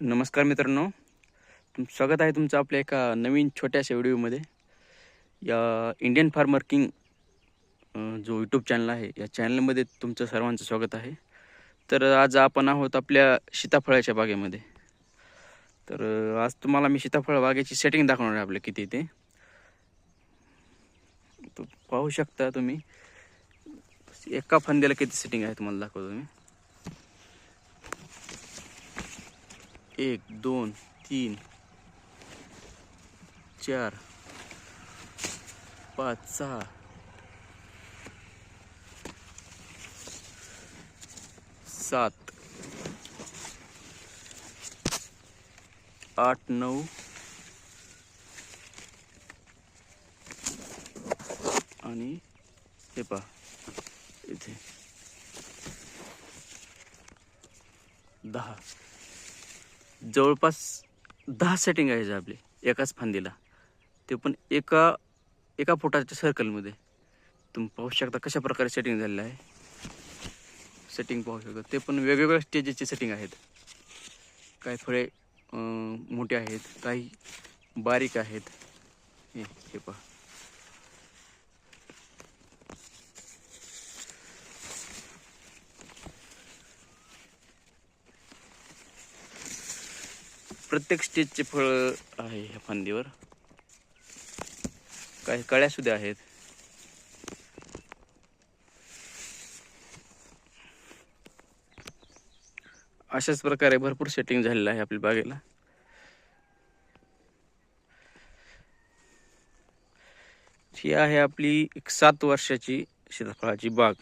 नमस्कार मित्रांनो. तुम स्वागत आहे तुमचं आपल्या एका नवीन छोट्याशा व्हिडिओमध्ये. या इंडियन फार्मर किंग जो यूट्यूब चॅनल आहे या चॅनलमध्ये तुमचं सर्वांचं स्वागत आहे. तर आज आपण आहोत आपल्या सीताफळाच्या बागेमध्ये. तर आज तुम्हाला मी सीताफळ बागेची सेटिंग दाखवणार आहे आपलं किती ते. पाहू शकता तुम्ही. एका फांद्याला किती सेटिंग आहे तुम्हाला दाखवतो मी. एक दोन तीन चार पाच सहा. सात. आठ नऊ. आणि हे पहा इथे. दहा. जवळपास दहा सेटिंग आहे आपली एकाच फांदीला. ते पण एका एका फुटाच्या सर्कलमध्ये तुम्ही पाहू शकता कशा प्रकारे सेटिंग झालेलं आहे. सेटिंग पाहू शकता. ते पण वेगवेगळ्या स्टेजेसचे सेटिंग आहेत. काही फळे मोठे आहेत काही बारीक आहेत. हे हे पहा. प्रत्येक स्टेजचे फळ आहे ह्या फांदीवर. काही कळ्या सुद्धा आहेत. अशाच प्रकारे भरपूर सेटिंग झालेलं आहे आपल्या बागेला. ही आहे आपली एक सात वर्षाची सीताफळाची बाग.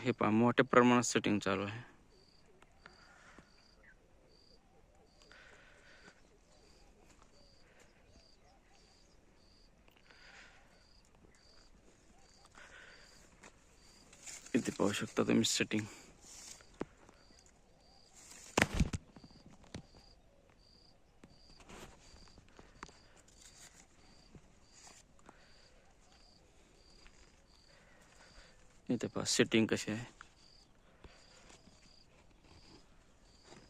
हे पहा मोठ्या प्रमाणात सेटिंग चालू आहे. इथे पाहू शकता तुम्ही सेटिंग इथे पहा सेटिंग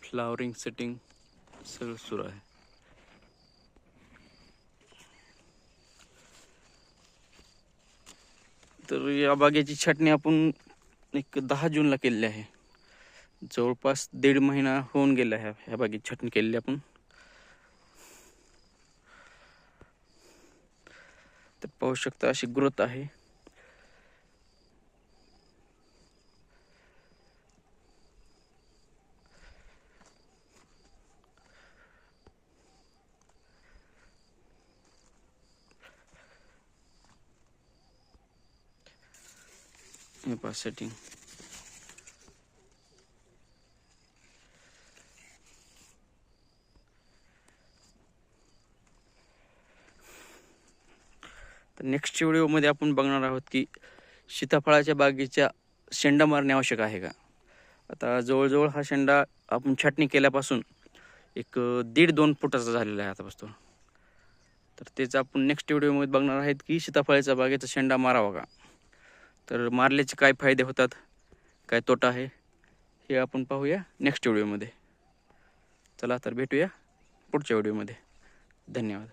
फ्लावरिंग सेटिंग सगळं सुरू आहे या बागेची छाटणी आपण एक दहा जूनला केलेली आहे जवळपास दीड महिना होऊन गेला आहे ह्या बागेची छाटणी केलेली आपण तर पाहू शकता अशी ग्रोथ आहे हे पहा सेटिंग तर नेक्स्ट व्हिडिओमध्ये आपण बघणार आहोत की सीताफळाच्या बागेच्या शेंडा मारणे आवश्यक आहे का? आता जवळजवळ हा शेंडा आपण छाटणी केल्यापासून एक दीड दोन फुटाचा झालेला आहे आतापासून. तर तेच आपण नेक्स्ट व्हिडिओमध्ये बघणार आहेत की सीताफळाच्या बागेचा शेंडा मारावा का? तर मारल्याचे काय फायदे होतात? काय तोटा आहे? हे आपण पाहूया नेक्स्ट व्हिडिओमध्ये चला तर भेटूया पुढच्या व्हिडिओमध्ये धन्यवाद.